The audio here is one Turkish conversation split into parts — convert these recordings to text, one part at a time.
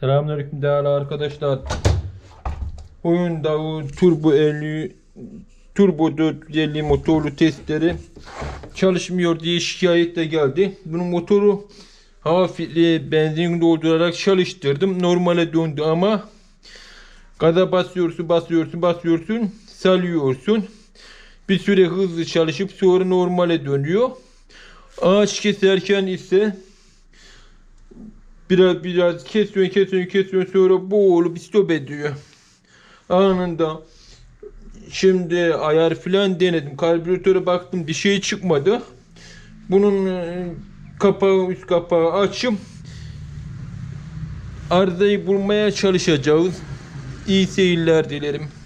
Selamünaleyküm değerli arkadaşlar. Oyunda Turbo 50 Turbo 450 motorlu testleri çalışmıyor diye şikayet de geldi. Bunun motoru hava filtreyi benzin doldurarak çalıştırdım. Normale döndü ama gaza basıyorsun basıyorsun basıyorsun salıyorsun. Bir süre hızlı çalışıp sonra normale dönüyor. Ağaç keserken ise biraz biraz kesiyor kesiyor kesiyor sonra boğulup stop ediyor. Anında şimdi ayar filan denedim. Karbüratöre baktım bir şey çıkmadı. Bunun e, kapağı üst kapağı açım. Arızayı bulmaya çalışacağız. İyi seyirler dilerim.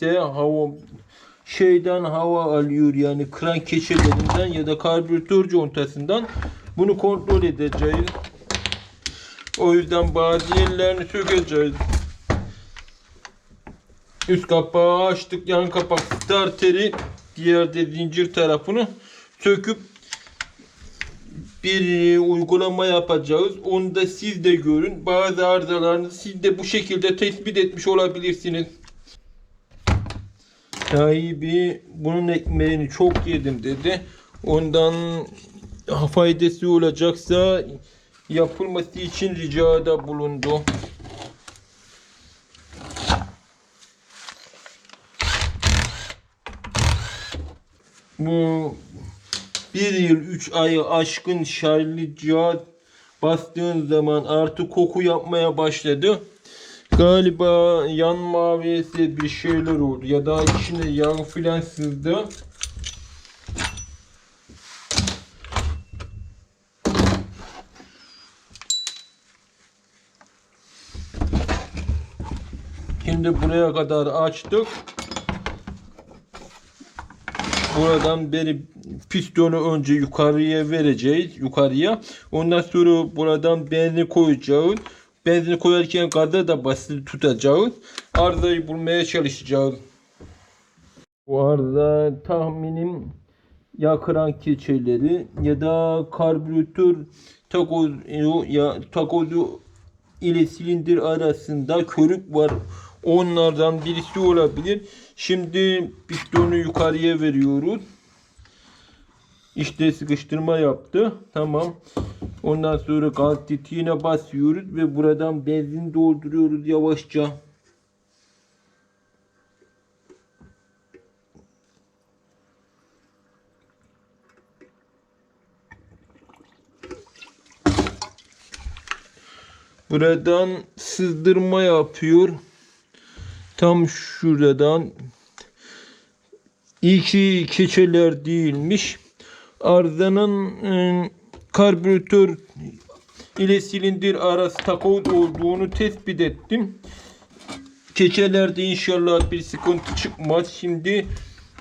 İse hava şeyden hava alıyor yani kran keçelerinden ya da karbüratör contasından bunu kontrol edeceğiz. O yüzden bazı yerlerini sökeceğiz. Üst kapağı açtık yan kapak starteri diğer de zincir tarafını söküp bir uygulama yapacağız. Onu da siz de görün. Bazı arızalarını siz de bu şekilde tespit etmiş olabilirsiniz. Sahibi bunun ekmeğini çok yedim dedi. Ondan faydası olacaksa yapılması için ricada bulundu. Bu bir yıl üç ayı aşkın şarjlı cihaz bastığın zaman artık koku yapmaya başladı. Galiba yanma vs bir şeyler oldu ya da içine yağ filan sızdı. Şimdi buraya kadar açtık. Buradan beri pistonu önce yukarıya vereceğiz. Yukarıya. Ondan sonra buradan benzin koyacağız. Benzin koyarken gaza da basılı tutacağız. Arızayı bulmaya çalışacağız. Bu arada tahminim ya kran keçeleri ya da karbüratör takozu ya takozu ile silindir arasında körük var. Onlardan birisi olabilir. Şimdi pistonu yukarıya veriyoruz. İşte sıkıştırma yaptı. Tamam. Ondan sonra gaz tetiğine basıyoruz ve buradan benzin dolduruyoruz yavaşça. Buradan sızdırma yapıyor. Tam şuradan iki keçeler değilmiş. Arızanın e, karbüratör ile silindir arası takoz olduğunu tespit ettim. Keçelerde inşallah bir sıkıntı çıkmaz. Şimdi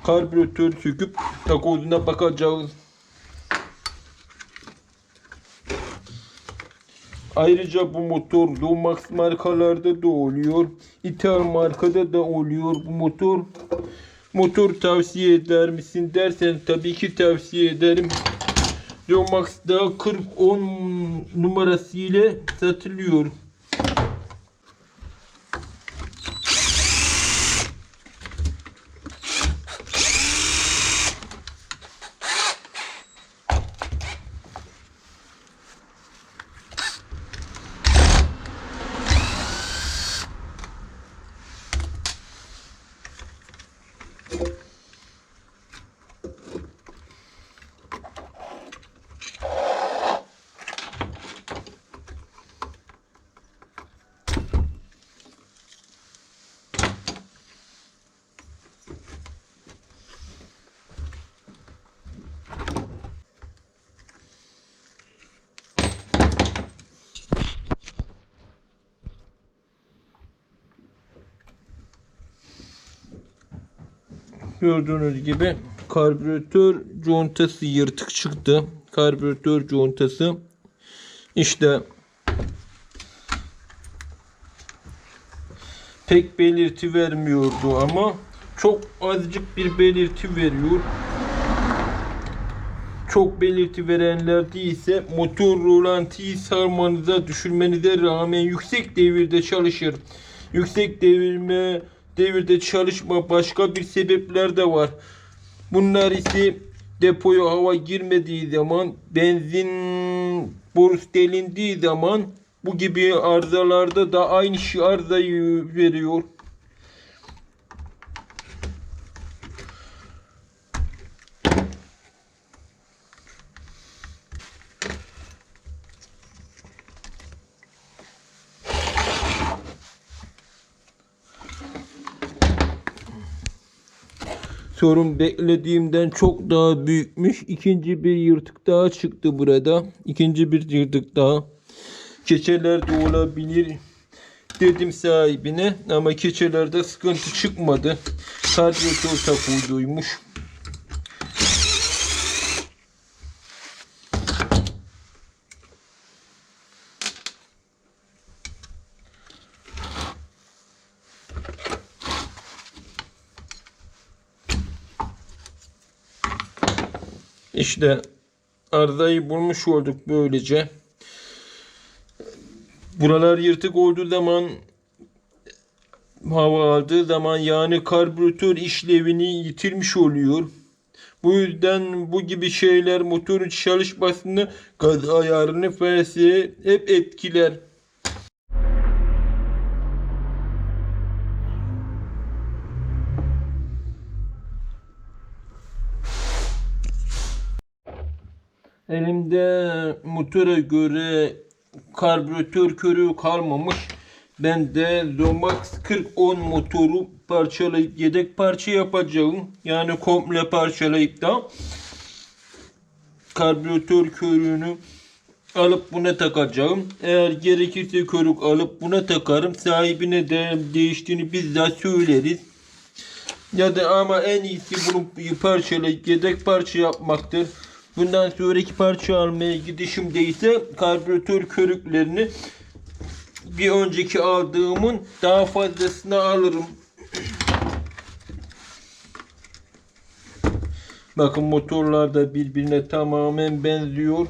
karbüratör söküp takozuna bakacağız. Ayrıca bu motor Lumax markalarda da oluyor. İthal markada da oluyor bu motor. Motor tavsiye eder misin dersen tabii ki tavsiye ederim. Lumax'da 40-10 numarası ile satılıyor. Gördüğünüz gibi karbüratör contası yırtık çıktı. Karbüratör contası işte pek belirti vermiyordu ama çok azıcık bir belirti veriyor. Çok belirti verenlerde ise motor rolantiyi sarmanıza düşürmenize rağmen yüksek devirde çalışır. Yüksek devirme devirde çalışma başka bir sebepler de var. Bunlar ise depoya hava girmediği zaman, benzin borusu delindiği zaman bu gibi arızalarda da aynı şey arızayı veriyor. Sorun beklediğimden çok daha büyükmüş. İkinci bir yırtık daha çıktı burada. İkinci bir yırtık daha. Keçeler de olabilir dedim sahibine ama keçelerde sıkıntı çıkmadı. Karbüratör takıldıymış. İşte arızayı bulmuş olduk böylece. Buralar yırtık olduğu zaman hava aldığı zaman yani karbüratör işlevini yitirmiş oluyor. Bu yüzden bu gibi şeyler motorun çalışmasını, gaz ayarını vs. hep etkiler. Elimde motora göre karbüratör körüğü kalmamış. Ben de Zomax 4010 motoru parçalayıp yedek parça yapacağım. Yani komple parçalayıp da karbüratör körüğünü alıp buna takacağım. Eğer gerekirse körük alıp buna takarım. Sahibine de değiştiğini bizzat söyleriz. Ya da ama en iyisi bunu parçalayıp yedek parça yapmaktır. Bundan sonraki parça almaya gidişimde ise karbüratör körüklerini bir önceki aldığımın daha fazlasını alırım. Bakın motorlar da birbirine tamamen benziyor.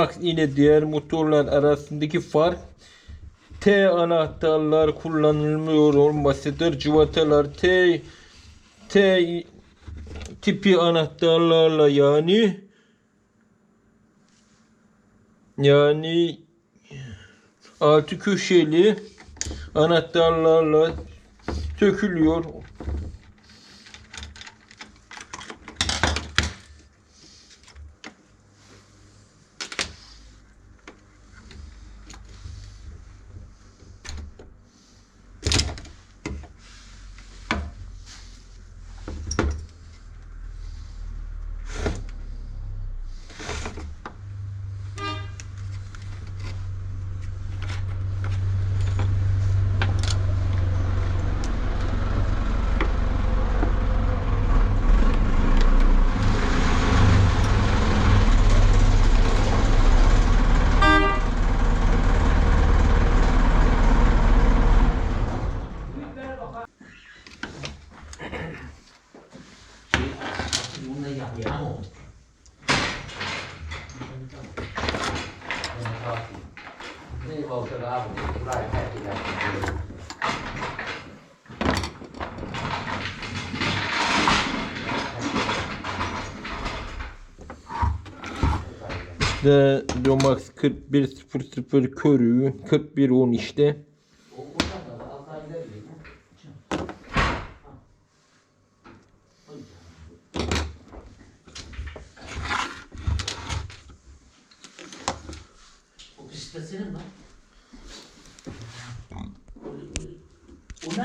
Zomax ile diğer motorlar arasındaki fark T anahtarlar kullanılmıyor olmasıdır. Cıvatalar T T tipi anahtarlarla yani yani altı köşeli anahtarlarla sökülüyor. de Lomax 4100 körü 4110 işte.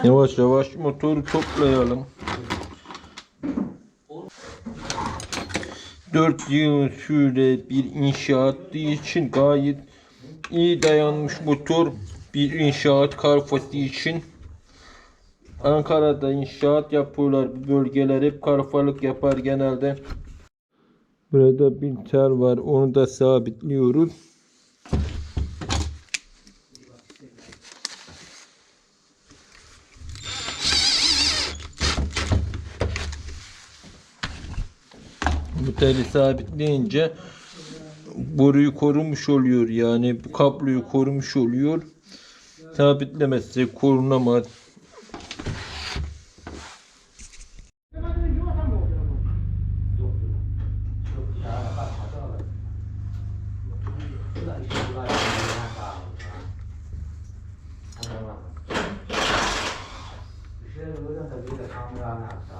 Yavaş yavaş motoru toplayalım. 4 yıl süre bir inşaat için gayet iyi dayanmış motor bir inşaat karfası için. Ankara'da inşaat yapıyorlar. Bu bölgeler hep karfalık yapar genelde. Burada bir tel var. Onu da sabitliyoruz. Teli sabitleyince boruyu korumuş oluyor. Yani kabloyu korumuş oluyor. Sabitlemezse korunamaz. Çok ya bak hadi al. Bu da işte bu da ya Tamam. Bir şey böyle de bir de kamerana atsa.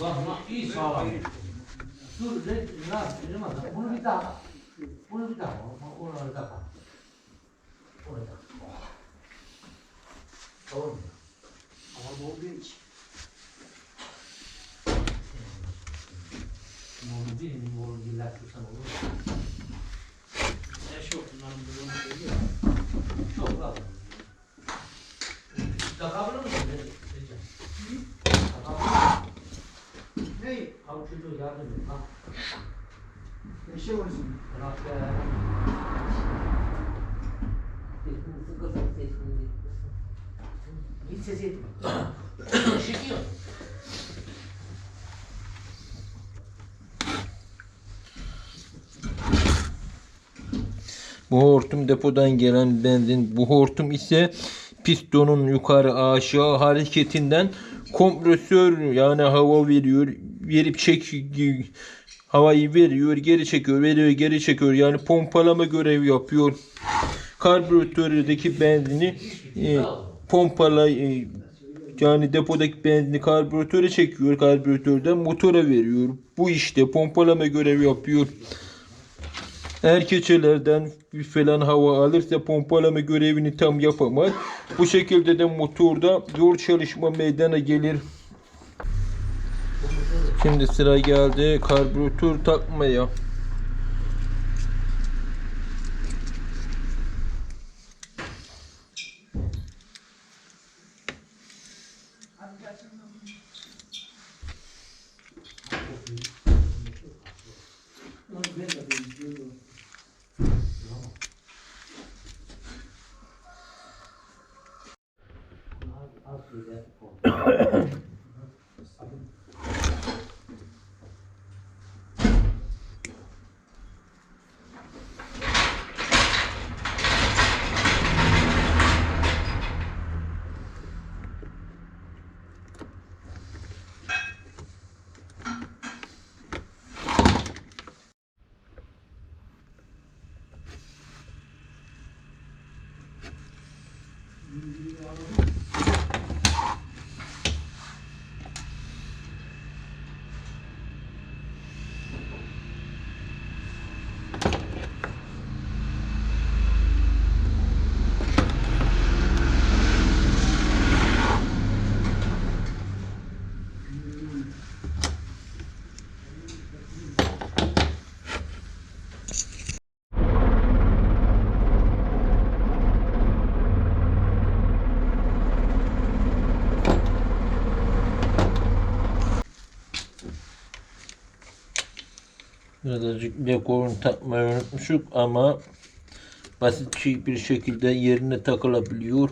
Bak bak iyi sağlam. Dur ne ne yapayım adam? Bunu bir daha. Bunu bir daha. Onu onu da kal. Onu da. Tamam mı? Ama bu bir iş. Bunu değil mi? Bunu diller tutsan olur mu? Çok lazım. Takabilir misin? Recep? Takabilir misin? Neyi? Abi Bu hortum depodan gelen benzin. Bu hortum ise pistonun yukarı aşağı hareketinden kompresör yani hava veriyor. Verip çek havayı veriyor, geri çekiyor, veriyor, geri çekiyor. Yani pompalama görevi yapıyor. Karbüratördeki benzini e, pompala e, yani depodaki benzini karbüratöre çekiyor. Karbüratörden motora veriyor. Bu işte pompalama görevi yapıyor. Eğer keçelerden falan hava alırsa pompalama görevini tam yapamaz. Bu şekilde de motorda zor çalışma meydana gelir. Şimdi sıra geldi karbüratör takmaya. Birazcık dekorunu takmayı unutmuşuk ama basit şey bir şekilde yerine takılabiliyor.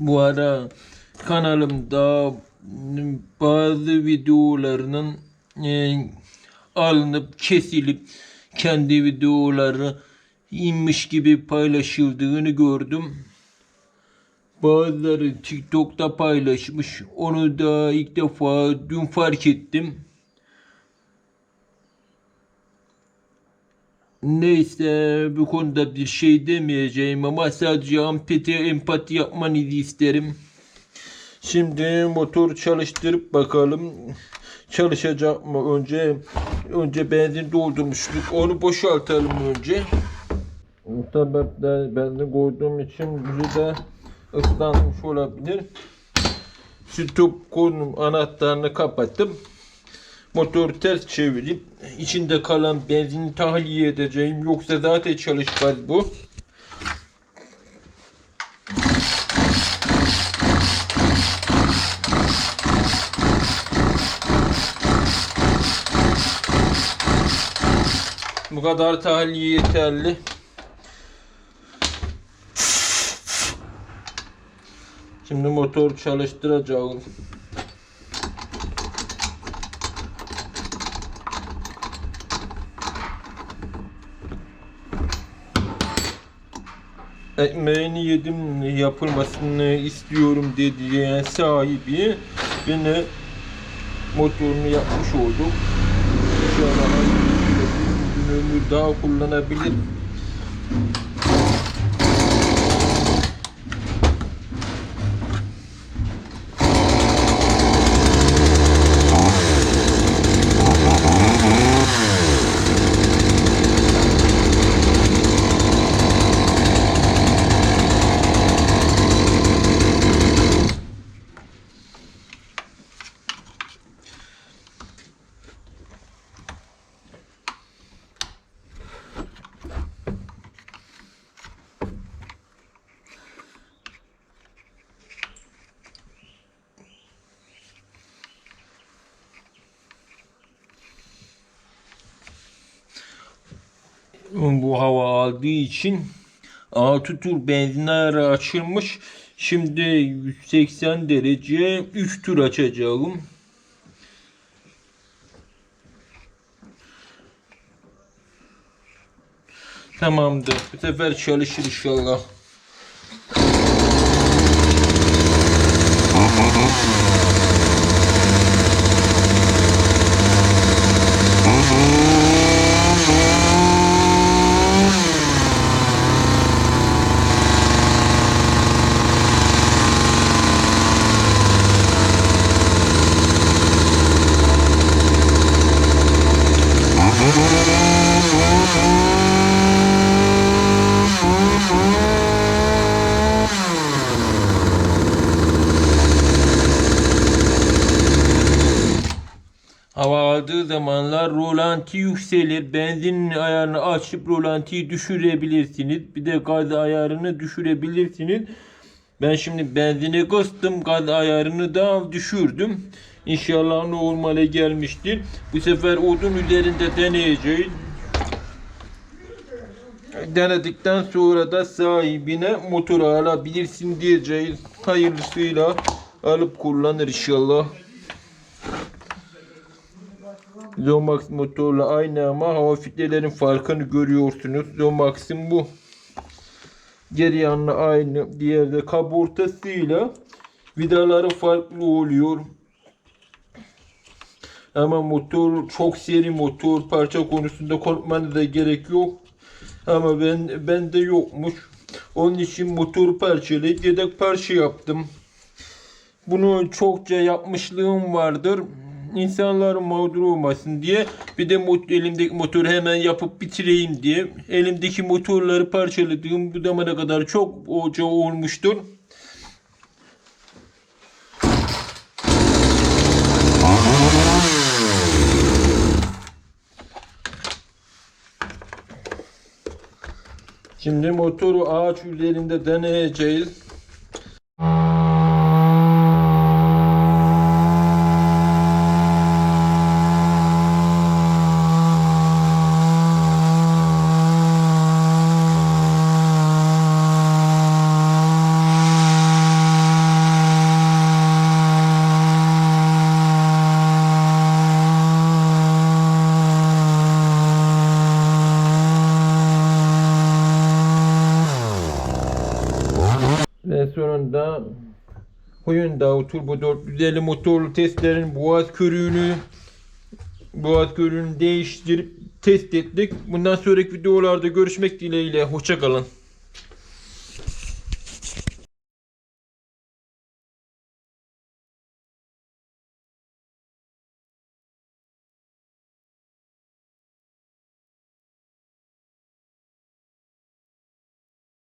Bu ara kanalımda bazı videolarının e, alınıp kesilip kendi videoları inmiş gibi paylaşıldığını gördüm. Bazıları TikTok'ta paylaşmış. Onu da ilk defa dün fark ettim. Neyse bu konuda bir şey demeyeceğim ama sadece ampete empati yapmanızı isterim. Şimdi motor çalıştırıp bakalım çalışacak mı önce önce benzin doldurmuştuk onu boşaltalım önce. Bu sebeple benzin koyduğum için yüzü de ıslanmış olabilir. Stop konum anahtarını kapattım. Motoru ters çevirip içinde kalan benzini tahliye edeceğim. Yoksa zaten çalışmaz bu. Bu kadar tahliye yeterli. Şimdi motor çalıştıracağım. Ekmeğini yedim yapılmasını istiyorum dediği sahibi yine motorunu yapmış olduk. İnşallah ömür daha kullanabilir. Bu hava aldığı için altı tur benzin ayarı açılmış. Şimdi 180 derece 3 tur açacağım. Tamamdır. Bu sefer çalışır inşallah. Hava aldığı zamanlar rolanti yükselir. Benzinin ayarını açıp rolantiyi düşürebilirsiniz. Bir de gaz ayarını düşürebilirsiniz. Ben şimdi benzini kıstım. Gaz ayarını da düşürdüm. İnşallah normale gelmiştir. Bu sefer odun üzerinde deneyeceğiz. Denedikten sonra da sahibine motoru alabilirsin diyeceğiz. Hayırlısıyla alıp kullanır inşallah. Zomax motorla aynı ama hava filtrelerin farkını görüyorsunuz. Zomax'ın bu. Geri yanlı aynı. Diğerde kaburtasıyla vidaları farklı oluyor. Ama motor çok seri motor. Parça konusunda korkmanıza gerek yok. Ama ben bende yokmuş. Onun için motor parçalayıp yedek parça yaptım. Bunu çokça yapmışlığım vardır. İnsanların mağdur olmasın diye bir de mot elimdeki motoru hemen yapıp bitireyim diye elimdeki motorları parçaladığım bu zamana kadar çok oca olmuştur. Şimdi motoru ağaç üzerinde deneyeceğiz. Ve sonunda Hyundai Turbo 450 motorlu testlerin boğaz körüğünü boğaz körüğünü değiştirip test ettik. Bundan sonraki videolarda görüşmek dileğiyle. Hoşça kalın.